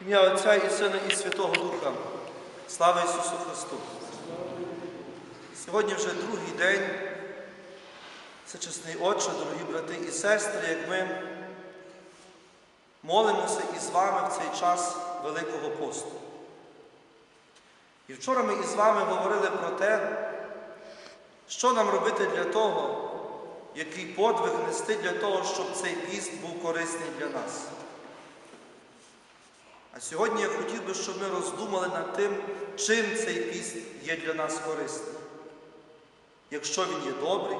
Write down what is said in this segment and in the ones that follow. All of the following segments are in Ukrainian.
Ім'я Отця і Сина і Святого Духа. Слава Ісусу Христу! Сьогодні вже другий день, Всечесний Отче, дорогі брати і сестри, як ми молимося із вами в цей час Великого посту. І вчора ми із вами говорили про те, що нам робити для того, який подвиг нести для того, щоб цей піст був корисний для нас. А сьогодні я хотів би, щоб ми роздумали над тим, чим цей піст є для нас корисним. Якщо він є добрий,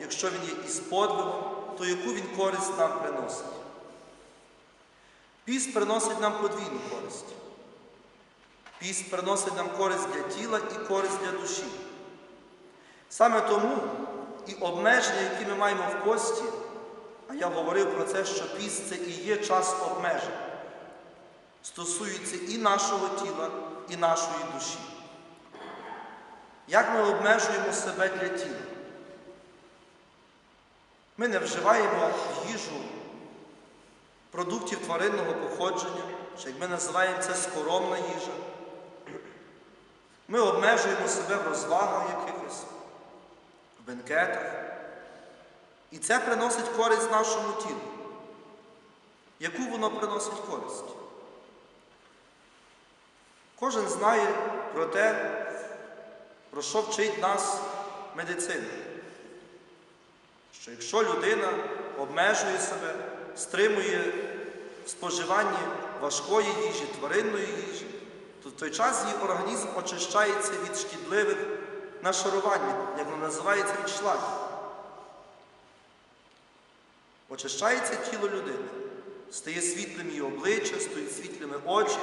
якщо він є із подвигом, то яку він користь нам приносить? Піст приносить нам подвійну користь. Піст приносить нам користь для тіла і користь для душі. Саме тому і обмеження, які ми маємо в пості, а я говорив про це, що піст це і є час обмежень, стосується і нашого тіла, і нашої душі. Як ми обмежуємо себе для тіла? Ми не вживаємо їжу продуктів тваринного походження, чи як ми називаємо це скоромна їжа. Ми обмежуємо себе в розвагах якихось, в бенкетах. І це приносить користь нашому тілу. Яку воно приносить користь? Кожен знає про те, про що вчить нас медицина. Що якщо людина обмежує себе, стримує в споживанні важкої їжі, тваринної їжі, то в той час її організм очищається від шкідливих нашарувань, як воно називається від шлаків. Очищається тіло людини, стає світлим її обличчя, стають світлими очі,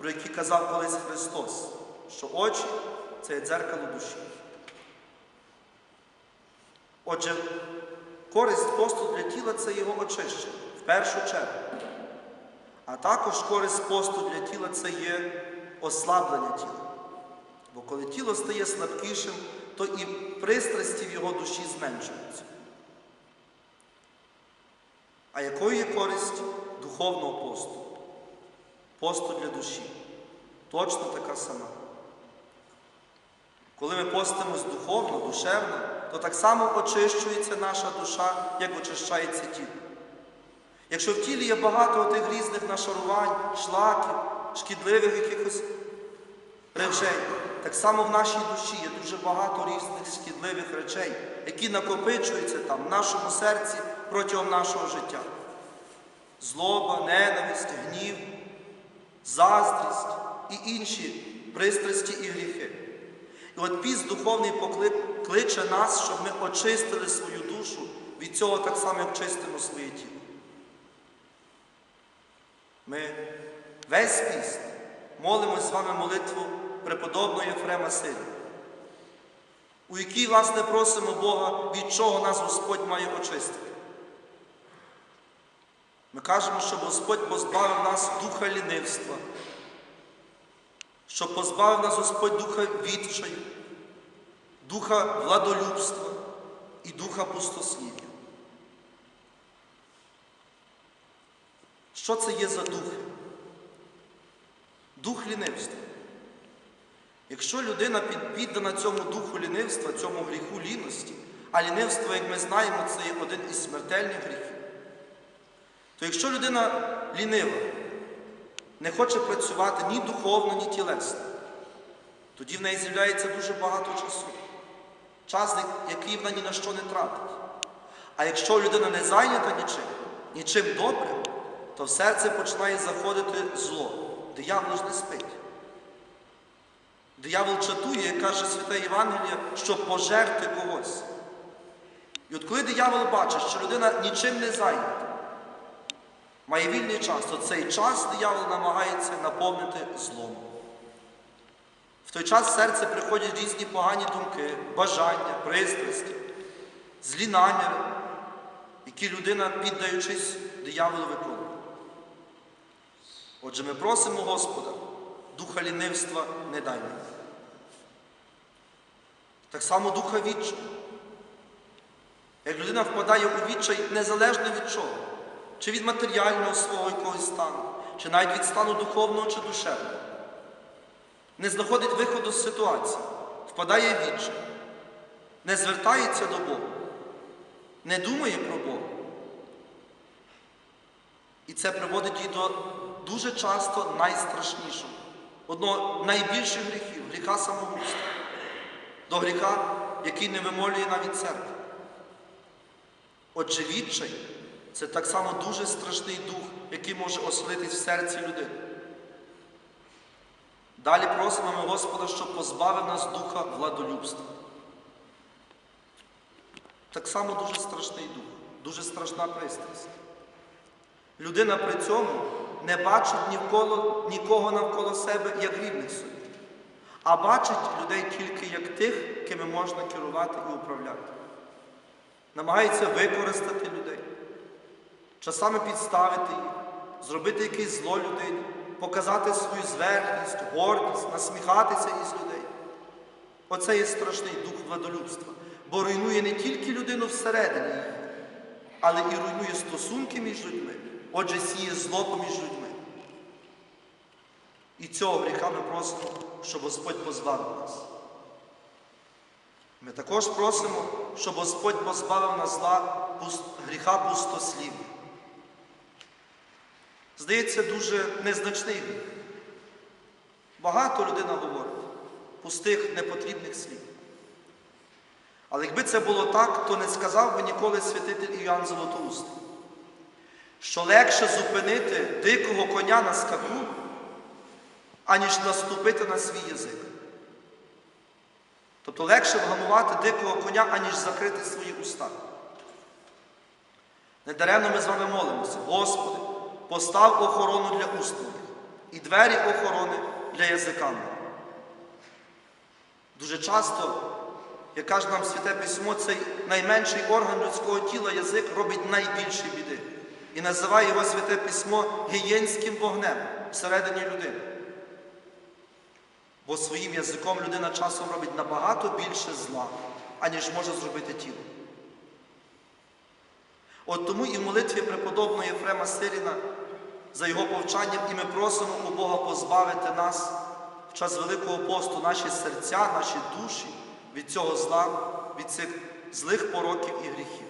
про які казав колись Христос, що очі це є дзеркало душі. Отже, користь посту для тіла це його очищення в першу чергу. А також користь посту для тіла це є ослаблення тіла. Бо коли тіло стає слабкішим, то і пристрасті в його душі зменшуються. А якою є користь духовного посту? Посту для душі. Точно така сама. Коли ми постимось духовно, душевно, то так само очищується наша душа, як очищається тіло. Якщо в тілі є багато тих різних нашарувань, шлаків, шкідливих якихось речей, так само в нашій душі є дуже багато різних шкідливих речей, які накопичуються там в нашому серці протягом нашого життя. Злоба, ненависть, гнів, заздрість і інші пристрасті і гріхи. І от піст духовний поклик кличе нас, щоб ми очистили свою душу від цього так само, як чистимо своє тіло. Ми весь піст молимось з вами молитву преподобного Єфрема Сина, у якій, власне, просимо Бога, від чого нас Господь має очистити. Ми кажемо, щоб Господь позбавив нас духа лінивства, щоб позбавив нас Господь духа відчаю, духа владолюбства і духа пустослів'я. Що це є за дух? Дух лінивства. Якщо людина піддана цьому духу лінивства, цьому гріху ліності, а лінивство, як ми знаємо, це є один із смертельних гріхів, то якщо людина лінива, не хоче працювати ні духовно, ні тілесно, тоді в неї з'являється дуже багато часу. Час, який вона ні на що не тратить. А якщо людина не зайнята нічим, нічим добрим, то в серце починає заходити зло. Диявол ж не спить. Диявол чатує, як каже Святе Євангеліє, щоб пожерти когось. І от коли диявол бачить, що людина нічим не зайнята, має вільний час, то цей час диявол намагається наповнити злом. В той час в серце приходять різні погані думки, бажання, пристрасті, злі наміри, які людина, піддаючись дияволу, виконує. Отже, ми просимо Господа, духа лінивства не дай нам. Так само духа відчаю. Як людина впадає у відчай незалежно від чого, чи від матеріального свого якогось стану, чи навіть від стану духовного чи душевного. Не знаходить виходу з ситуації, впадає в відчай, не звертається до Бога, не думає про Бога. І це приводить її до дуже часто найстрашнішого, одного найбільших гріхів гріха самогубства, до гріха, який не вимолює навіть церква. Отже, відчай це так само дуже страшний дух, який може оселитись в серці людини. Далі просимо ми Господа, щоб позбавив нас духа владолюбства. Так само дуже страшний дух, дуже страшна пристрасть. Людина при цьому не бачить ніколи, нікого навколо себе як рівних собі, а бачить людей тільки як тих, кими можна керувати і управляти. Намагається використати людей, часами підставити їх, зробити якесь зло людині, показати свою зверхність, гордість, насміхатися із людей. Оце є страшний дух владолюбства, бо руйнує не тільки людину всередині її, але і руйнує стосунки між людьми, отже, сіє зло поміж людьми. І цього гріха ми просимо, щоб Господь позбавив нас. Ми також просимо, щоб Господь позбавив нас зла гріха пустослів'я. Здається, дуже незначний. Багато людина говорить пустих, непотрібних слів. Але якби це було так, то не сказав би ніколи святитель Іоанн Золотоустий, що легше зупинити дикого коня на скаку, аніж наступити на свій язик. Тобто легше вгамувати дикого коня, аніж закрити свої уста. Недаремно ми з вами молимося, Господи, постав охорону для уст і двері охорони для язика. Дуже часто, як каже нам Святе Письмо, цей найменший орган людського тіла язик робить найбільші біди. І називає його Святе Письмо гієнським вогнем всередині людини. Бо своїм язиком людина часом робить набагато більше зла, аніж може зробити тіло. От тому і в молитві преподобного Єфрема Сиріна за його повчанням, і ми просимо у Бога позбавити нас в час Великого посту, наші серця, наші душі від цього зла, від цих злих пороків і гріхів.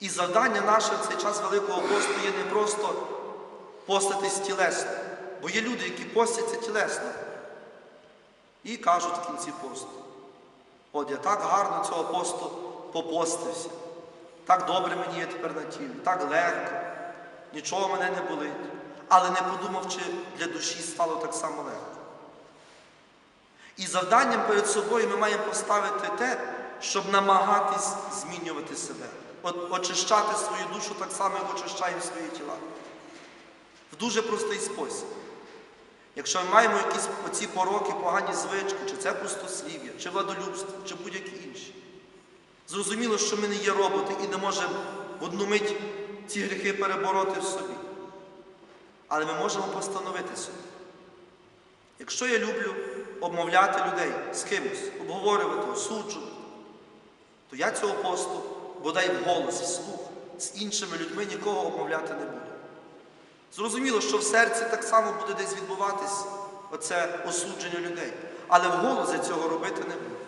І завдання наше в цей час Великого посту є не просто поститись тілесно, бо є люди, які постяться тілесно і кажуть в кінці посту. От я так гарно цього посту попостився, так добре мені є тепер на тілі, так легко, нічого мене не болить, але не подумав, чи для душі стало так само легко. І завданням перед собою ми маємо поставити те, щоб намагатись змінювати себе, очищати свою душу так само, як очищаємо свої тіла. В дуже простий спосіб. Якщо ми маємо якісь оці пороки, погані звички, чи це пустослів'я, чи владолюбство, чи будь-які інші. Зрозуміло, що ми не є роботи і не можемо в одну мить ці гріхи перебороти в собі. Але ми можемо постановити собі. Якщо я люблю обмовляти людей з кимось, обговорювати, осуджувати, то я цього посту бодай в вголос, вслух з іншими людьми нікого обмовляти не буду. Зрозуміло, що в серці так само буде десь відбуватись оце осудження людей. Але вголос я цього робити не буду.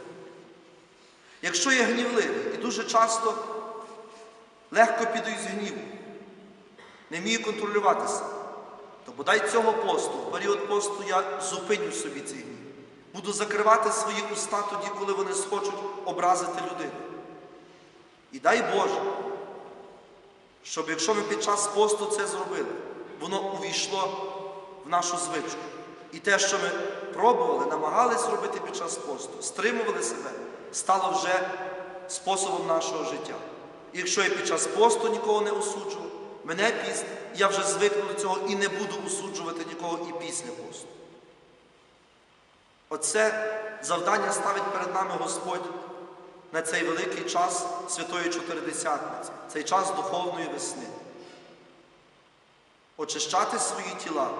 Якщо я гнівливий і дуже часто легко піду з гніву, не вмію контролювати себе, то бодай цього посту, в період посту я зупиню собі цей гнів. Буду закривати свої уста тоді, коли вони схочуть образити людину. І дай Боже, щоб якщо ми під час посту це зробили, воно увійшло в нашу звичку. І те, що ми пробували, намагалися робити під час посту, стримували себе, стало вже способом нашого життя. І якщо я під час посту нікого не осуджував, мене піст, я вже звикну до цього і не буду осуджувати нікого і після посту. Оце завдання ставить перед нами Господь на цей великий час Святої Чотиридесятниці, цей час духовної весни. Очищати свої тіла,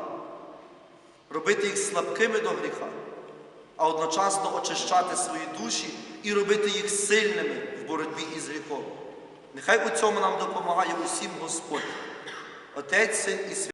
робити їх слабкими до гріха, а одночасно очищати свої душі і робити їх сильними в боротьбі із гріхом. Нехай у цьому нам допомагає усім Господь. Отець, Син і Святий.